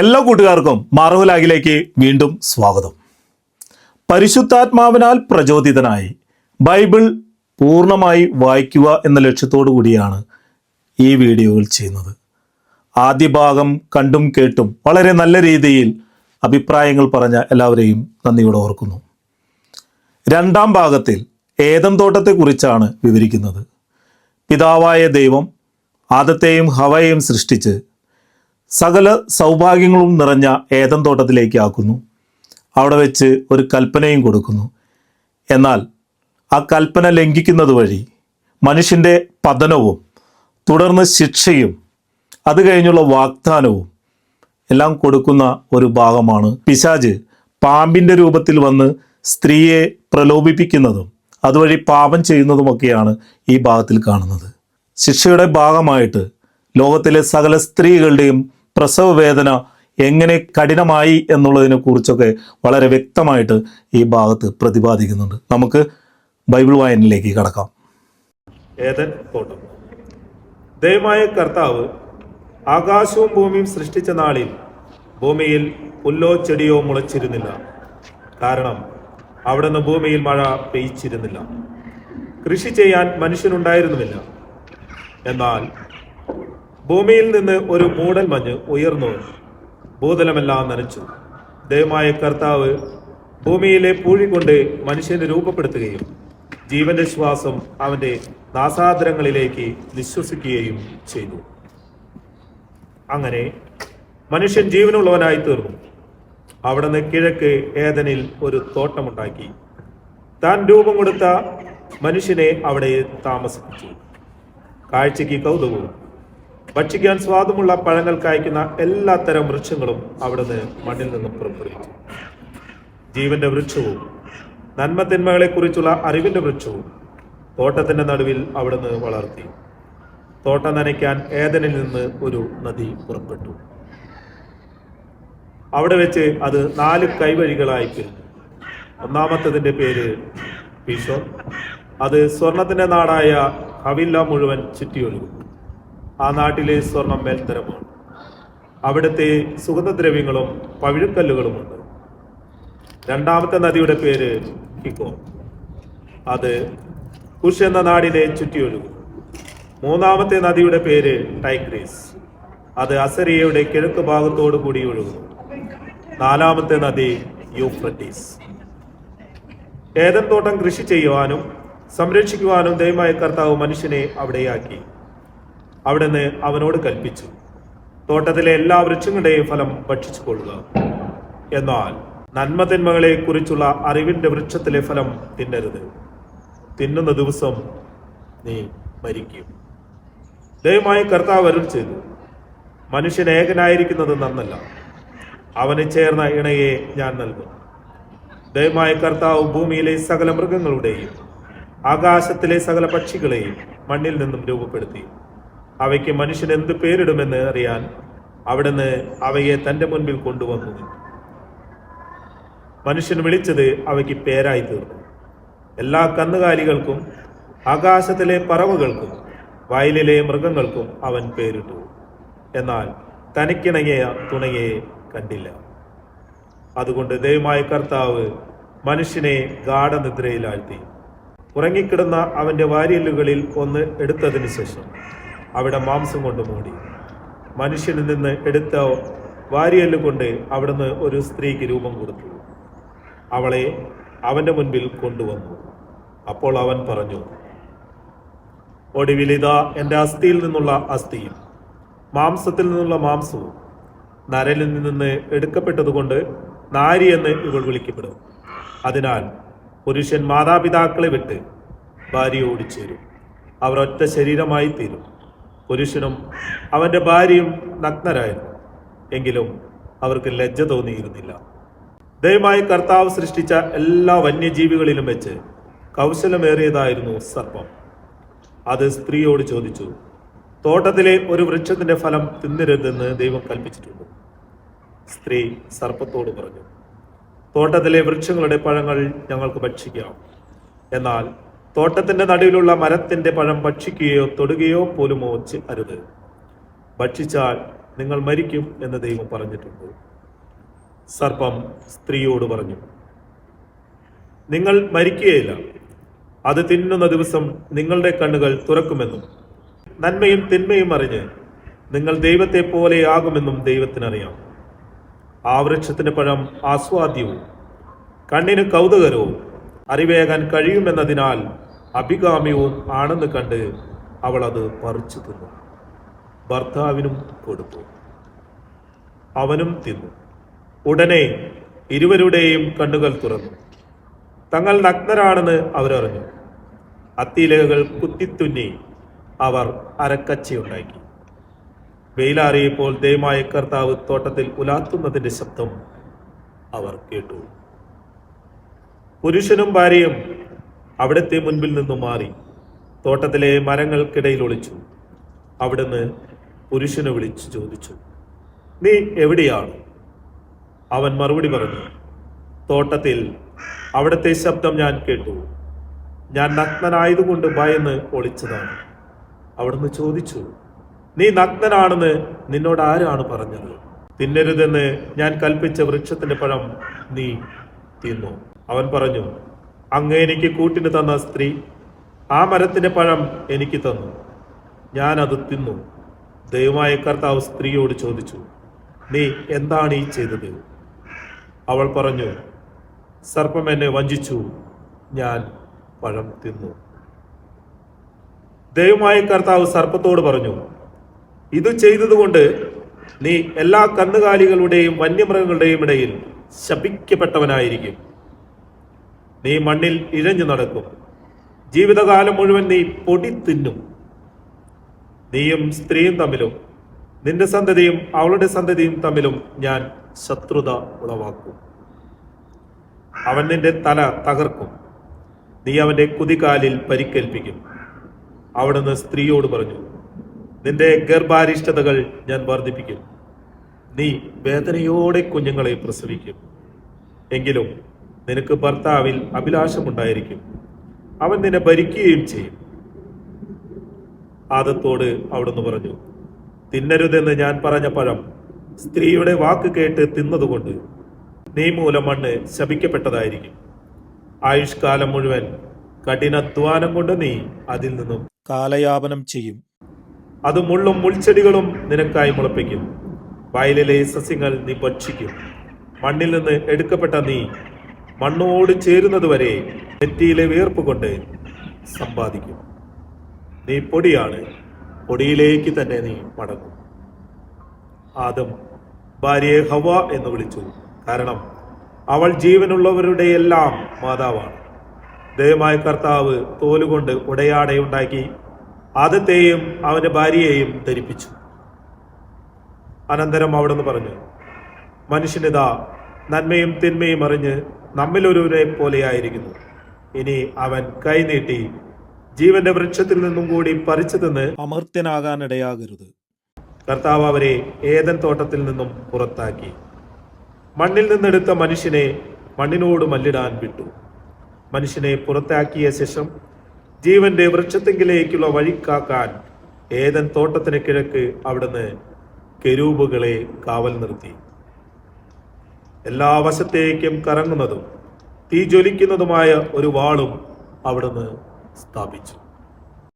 എല്ലാ കൂട്ടുകാർക്കും മാറുഹലാഗിലേക്ക് വീണ്ടും സ്വാഗതം. പരിശുദ്ധാത്മാവിനാൽ പ്രചോദിതനായി ബൈബിൾ പൂർണമായി വായിക്കുക എന്ന ലക്ഷ്യത്തോടു കൂടിയാണ് ഈ വീഡിയോകൾ ചെയ്യുന്നത്. ആദ്യ ഭാഗം കണ്ടും കേട്ടും വളരെ നല്ല രീതിയിൽ അഭിപ്രായങ്ങൾ പറഞ്ഞ എല്ലാവരെയും നന്ദിയോടെ ഓർക്കുന്നു. രണ്ടാം ഭാഗത്തിൽ ഏതം തോട്ടത്തെക്കുറിച്ചാണ് വിവരിക്കുന്നത്. പിതാവായ ദൈവം ആദത്തെയും ഹവയെയും സൃഷ്ടിച്ച് സകല സൗഭാഗ്യങ്ങളും നിറഞ്ഞ ഏതം തോട്ടത്തിലേക്ക് ആക്കുന്നു. അവിടെ വെച്ച് ഒരു കൽപ്പനയും കൊടുക്കുന്നു. എന്നാൽ ആ കൽപ്പന ലംഘിക്കുന്നത് വഴി മനുഷ്യന്റെ പതനവും തുടർന്ന് ശിക്ഷയും അത് കഴിഞ്ഞുള്ള വാഗ്ദാനവും എല്ലാം കൊടുക്കുന്ന ഒരു ഭാഗമാണ്. പിശാജ് പാമ്പിന്റെ രൂപത്തിൽ വന്ന് സ്ത്രീയെ പ്രലോഭിപ്പിക്കുന്നതും അതുവഴി പാപം ചെയ്യുന്നതുമൊക്കെയാണ് ഈ ഭാഗത്തിൽ കാണുന്നത്. ശിക്ഷയുടെ ഭാഗമായിട്ട് ലോകത്തിലെ സകല സ്ത്രീകളുടെയും പ്രസവ വേദന എങ്ങനെ കഠിനമായി എന്നുള്ളതിനെ കുറിച്ചൊക്കെ വളരെ വ്യക്തമായിട്ട് ഈ ഭാഗത്ത് പ്രതിപാദിക്കുന്നുണ്ട്. നമുക്ക് ബൈബിൾ വായനയിലേക്ക് കടക്കാം. ഏതൻ തോട്ടം. ദയമായ കർത്താവ് ആകാശവും ഭൂമിയും സൃഷ്ടിച്ച നാളിൽ ഭൂമിയിൽ പുല്ലോ ചെടിയോ മുളച്ചിരുന്നില്ല. കാരണം അവിടുന്ന് ഭൂമിയിൽ മഴ പെയ്ച്ചിരുന്നില്ല. കൃഷി ചെയ്യാൻ മനുഷ്യനുണ്ടായിരുന്നുമില്ല. എന്നാൽ ഭൂമിയിൽ നിന്ന് ഒരു മൂടൽ മഞ്ഞ് ഉയർന്നു. ഭൂതലമെല്ലാം നനച്ചു. ദയമായ കർത്താവ് ഭൂമിയിലെ പൂഴി കൊണ്ട് മനുഷ്യനെ രൂപപ്പെടുത്തുകയും ജീവന്റെ ശ്വാസം അവന്റെ നാസാദരങ്ങളിലേക്ക് നിശ്വസിക്കുകയും ചെയ്തു. അങ്ങനെ മനുഷ്യൻ ജീവനുള്ളവനായി തീർന്നു. അവിടുന്ന് കിഴക്ക് ഏതനിൽ ഒരു തോട്ടമുണ്ടാക്കി. താൻ രൂപം കൊടുത്ത മനുഷ്യനെ അവിടെ താമസിപ്പിച്ചു. കാഴ്ചയ്ക്ക് കൗതുകവും ഭക്ഷിക്കാൻ സ്വാദമുള്ള പഴങ്ങൾ കായ്ക്കുന്ന എല്ലാ തരം വൃക്ഷങ്ങളും അവിടുന്ന് മണ്ണിൽ നിന്നും പുറപ്പെടുവിച്ചു. ജീവന്റെ വൃക്ഷവും നന്മതിന്മകളെക്കുറിച്ചുള്ള അറിവിന്റെ വൃക്ഷവും തോട്ടത്തിന്റെ നടുവിൽ അവിടുന്ന് വളർത്തി. തോട്ടം നനയ്ക്കാൻ ഏതനിൽ നിന്ന് ഒരു നദി പുറപ്പെട്ടു. അവിടെ വെച്ച് അത് നാല് കൈവഴികളായി പിരിഞ്ഞു. ഒന്നാമത്തതിന്റെ പേര് പീഷോ അത് സ്വർണത്തിന്റെ നാടായ ഹവില്ല മുഴുവൻ ചുറ്റിയൊഴുകും ആ നാട്ടിലെ സ്വർണം മേൽത്തരമാണ്. അവിടുത്തെ സുഗന്ധദ്രവ്യങ്ങളും പവിഴുക്കല്ലുകളുമുണ്ട് രണ്ടാമത്തെ നദിയുടെ പേര് കിക്കോ. അത് കുഷ് എന്ന നാടിനെ ചുറ്റിയൊഴുകും. മൂന്നാമത്തെ നദിയുടെ പേര് ടൈഗ്രീസ്. അത് അസരിയയുടെ കിഴക്ക് ഭാഗത്തോടു കൂടി ഒഴുകുന്നു. നാലാമത്തെ നദി യൂഫ്രട്ടീസ്. ഏതൻ തോട്ടം കൃഷി ചെയ്യുവാനും സംരക്ഷിക്കുവാനും ദയമായ കർത്താവ് മനുഷ്യനെ അവിടെയാക്കി. അവിടുന്ന് അവനോട് കൽപ്പിച്ചു. തോട്ടത്തിലെ എല്ലാ വൃക്ഷങ്ങളുടെയും ഫലം ഭക്ഷിച്ചു കൊള്ളുക എന്നാൽ നന്മതിന്മകളെ കുറിച്ചുള്ള അറിവിന്റെ വൃക്ഷത്തിലെ ഫലം തിന്നരുത്. തിന്നുന്ന ദിവസം നീ മരിക്കും. ദയമായി കർത്താവ് അരുൾ ചെയ്തു. മനുഷ്യൻ ഏകനായിരിക്കുന്നത് നന്നല്ല. അവന് ചേർന്ന ഇണയെ ഞാൻ നൽകും. ദയമായ കർത്താവ് ഭൂമിയിലെ സകല മൃഗങ്ങളുടെയും ആകാശത്തിലെ സകല പക്ഷികളെയും മണ്ണിൽ നിന്നും രൂപപ്പെടുത്തി. അവയ്ക്ക് മനുഷ്യൻ എന്ത് പേരിടുമെന്ന് അറിയാൻ അവിടുന്ന് അവയെ തന്റെ മുൻപിൽ കൊണ്ടുവന്നു. മനുഷ്യൻ വിളിച്ചത് അവയ്ക്ക് പേരായി തീർന്നു. എല്ലാ കന്നുകാലികൾക്കും ആകാശത്തിലെ പറവുകൾക്കും വയലിലെ മൃഗങ്ങൾക്കും അവൻ പേരിട്ടു. എന്നാൽ തനിക്കിണങ്ങിയ തുണയെ കണ്ടില്ല. അതുകൊണ്ട് ദൈവമായ കർത്താവ് മനുഷ്യനെ ഗാഠനിദ്രയിലാഴ്ത്തി. ഉറങ്ങിക്കിടന്ന അവന്റെ വാരിയല്ലുകളിൽ ഒന്ന് എടുത്തതിന് ശേഷം അവിടെ മാംസം കൊണ്ട് മൂടി. മനുഷ്യനിൽ നിന്ന് എടുത്ത വാരിയല്ല് കൊണ്ട് അവിടുന്ന് ഒരു സ്ത്രീക്ക് രൂപം കൊടുത്തു. അവളെ അവന്റെ മുൻപിൽ കൊണ്ടുവന്നു. അപ്പോൾ അവൻ പറഞ്ഞു ഒടുവിൽ ഇതാ എന്റെ അസ്ഥിയിൽ നിന്നുള്ള അസ്ഥിയും മാംസത്തിൽ നിന്നുള്ള മാംസവും നരലിൽ നിന്ന് എടുക്കപ്പെട്ടതുകൊണ്ട് നാരി എന്ന് ഇവൾ വിളിക്കപ്പെടും അതിനാൽ പുരുഷൻ മാതാപിതാക്കളെ വിട്ട് ഭാര്യ ഓടിച്ചേരും അവർ ഒറ്റ ശരീരമായി തീരും. പുരുഷനും അവന്റെ ഭാര്യയും നഗ്നരായിരുന്നു. എങ്കിലും അവർക്ക് ലജ്ജ തോന്നിയിരുന്നില്ല. ദയമായി കർത്താവ് സൃഷ്ടിച്ച എല്ലാ വന്യജീവികളിലും വെച്ച് കൗശലമേറിയതായിരുന്നു സർപ്പം. അത് സ്ത്രീയോട് ചോദിച്ചു തോട്ടത്തിലെ ഒരു വൃക്ഷത്തിന്റെ ഫലം തിന്നരുതെന്ന് ദൈവം കൽപ്പിച്ചിട്ടുണ്ട്. സ്ത്രീ സർപ്പത്തോട് പറഞ്ഞു തോട്ടത്തിലെ വൃക്ഷങ്ങളുടെ പഴങ്ങൾ ഞങ്ങൾക്ക് ഭക്ഷിക്കാം. എന്നാൽ തോട്ടത്തിന്റെ നടുവിലുള്ള മരത്തിന്റെ പഴം ഭക്ഷിക്കുകയോ തൊടുകയോ പോലുമോ ഓച്ച് അരുത്. ഭക്ഷിച്ചാൽ നിങ്ങൾ മരിക്കും എന്ന് ദൈവം പറഞ്ഞിട്ടുണ്ട്. സർപ്പം സ്ത്രീയോട് പറഞ്ഞു നിങ്ങൾ മരിക്കുകയില്ല. അത് തിന്നുന്ന ദിവസം നിങ്ങളുടെ കണ്ണുകൾ തുറക്കുമെന്നും നന്മയും തിന്മയും അറിഞ്ഞ് നിങ്ങൾ ദൈവത്തെ പോലെയാകുമെന്നും ദൈവത്തിനറിയാം. ആ വൃക്ഷത്തിന്റെ പഴം ആസ്വാദ്യവും കണ്ണിന് കൗതുകരവും അറിവേകാൻ കഴിയുമെന്നതിനാൽ അഭികാമ്യവും ആണെന്ന് കണ്ട് അവൾ അത് പറിച്ചു തിന്നു. ഭർത്താവിനും കൊടുത്തു. അവനും തിന്നു. ഉടനെ ഇരുവരുടെയും കണ്ണുകൾ തുറന്നു. തങ്ങൾ നഗ്നരാണെന്ന് അവരറിഞ്ഞു. അത്തിയിലകൾ കുത്തിത്തുന്നി അവർ അരക്കച്ചയുണ്ടാക്കി. വെയിലാറിയപ്പോൾ ദയമായ കർത്താവ് തോട്ടത്തിൽ ഉലാത്തുന്നതിന്റെ ശബ്ദം അവർ കേട്ടു. പുരുഷനും ഭാര്യയും അവിടുത്തെ മുൻപിൽ നിന്നും മാറി തോട്ടത്തിലെ മരങ്ങൾക്കിടയിൽ ഒളിച്ചു. അവിടുന്ന് പുരുഷനെ വിളിച്ചു ചോദിച്ചു നീ എവിടെയാണ്? അവൻ മറുപടി പറഞ്ഞു തോട്ടത്തിൽ അവിടുത്തെ ശബ്ദം ഞാൻ കേട്ടു. ഞാൻ നഗ്നനായതുകൊണ്ട് ഭയന്ന് ഒളിച്ചതാണ്. അവിടുന്ന് ചോദിച്ചു നീ നഗ്നനാണെന്ന് നിന്നോട് ആരാണ് പറഞ്ഞത്? തിന്നരുതെന്ന് ഞാൻ കൽപ്പിച്ച വൃക്ഷത്തിന്റെ പഴം നീ തിന്നു? അവൻ പറഞ്ഞു അങ്ങ് എനിക്ക് കൂട്ടിന് തന്ന സ്ത്രീ ആ മരത്തിന്റെ പഴം എനിക്ക് തന്നു. ഞാൻ അത് തിന്നു. ദൈവമായ കർത്താവ് സ്ത്രീയോട് ചോദിച്ചു നീ എന്താണ് ഈ ചെയ്തത്? അവൾ പറഞ്ഞു സർപ്പം എന്നെ വഞ്ചിച്ചു. ഞാൻ പഴം തിന്നു. ദൈവമായ കർത്താവ് സർപ്പത്തോട് പറഞ്ഞു ഇത് ചെയ്തതുകൊണ്ട് നീ എല്ലാ കന്നുകാലികളുടെയും വന്യമൃഗങ്ങളുടെയും ഇടയിൽ ശപിക്കപ്പെട്ടവനായിരിക്കും. നീ മണ്ണിൽ ഇഴഞ്ഞു നടക്കും. ജീവിതകാലം മുഴുവൻ നീ പൊടി തിന്നും. നീയും സ്ത്രീയും തമ്മിലും നിന്റെ സന്തതിയും അവളുടെ സന്തതിയും തമ്മിലും ഞാൻ ശത്രുത ഉളവാക്കും. അവൻ നിന്റെ തല തകർക്കും. നീ അവന്റെ കുതികാലിൽ പരിക്കേൽപ്പിക്കും. അവിടുന്ന് സ്ത്രീയോട് പറഞ്ഞു നിന്റെ ഗർഭാരിഷ്ടതകൾ ഞാൻ വർദ്ധിപ്പിക്കും. നീ വേദനയോടെ കുഞ്ഞുങ്ങളെ പ്രസവിക്കും. എങ്കിലും നിനക്ക് ഭർത്താവിൽ അഭിലാഷമുണ്ടായിരിക്കും. അവൻ നിന്നെ ഭരിക്കുകയും ചെയ്യും. ആദത്തോട് അവിടുന്ന് പറഞ്ഞു തിന്നരുതെന്ന് ഞാൻ പറഞ്ഞ പഴം സ്ത്രീയുടെ വാക്ക് കേട്ട് തിന്നതുകൊണ്ട് നീ മൂലം മണ്ണ് ശപിക്കപ്പെട്ടതായിരിക്കും. ആയുഷ്കാലം മുഴുവൻ കഠിനാധ്വാനം കൊണ്ട് നീ അതിൽ നിന്നും കാലയാപനം ചെയ്യും. അത് മുള്ളും മുൾച്ചെടികളും നിനക്കായി മുളപ്പിക്കും. വയലിലെ സസ്യങ്ങൾ നീ ഭക്ഷിക്കും. മണ്ണിൽ നിന്ന് എടുക്കപ്പെട്ട നീ മണ്ണോട് ചേരുന്നത് വരെ നെറ്റിയിലെ വിയർപ്പ് കൊണ്ട് സമ്പാദിക്കും. നീ പൊടിയാണ് പൊടിയിലേക്ക് തന്നെ നീ മടങ്ങും. ആദം ഭാര്യയെ ഹവ എന്ന് വിളിച്ചു. കാരണം അവൾ ജീവനുള്ളവരുടെ എല്ലാം മാതാവാണ്. ദയമായ കർത്താവ് തോലുകൊണ്ട് ഉടയാടയുണ്ടാക്കി ആദത്തെയും അവന്റെ ഭാര്യയെയും ധരിപ്പിച്ചു. അനന്തരം അവിടുന്ന് പറഞ്ഞു മനുഷ്യനിതാ നന്മയും തിന്മയും അറിഞ്ഞ് നമ്മിലൊരുവരെ പോലെയായിരിക്കുന്നു ഇനി അവൻ കൈനീട്ടി ജീവന്റെ വൃക്ഷത്തിൽ നിന്നും കൂടി പറിച്ചു തിന്ന് അമർത്യനാകാനിടയാകരുത്. കർത്താവ് അവരെ ഏതൻ തോട്ടത്തിൽ നിന്നും പുറത്താക്കി. മണ്ണിൽ നിന്നെടുത്ത മനുഷ്യനെ മണ്ണിനോട് മല്ലിടാൻ വിട്ടു. മനുഷ്യനെ പുറത്താക്കിയ ശേഷം ജീവന്റെ വൃക്ഷത്തെങ്കിലേക്കുള്ള വഴിക്കാക്കാൻ ഏതൻ തോട്ടത്തിന് കിഴക്ക് അവിടുന്ന് കെരൂബുകളെ കാവൽ നിർത്തി എല്ലാ വശത്തേക്കും കറങ്ങുന്നതും തീ ജ്വലിക്കുന്നതുമായ ഒരു വാളും അവിടുന്ന് സ്ഥാപിച്ചു.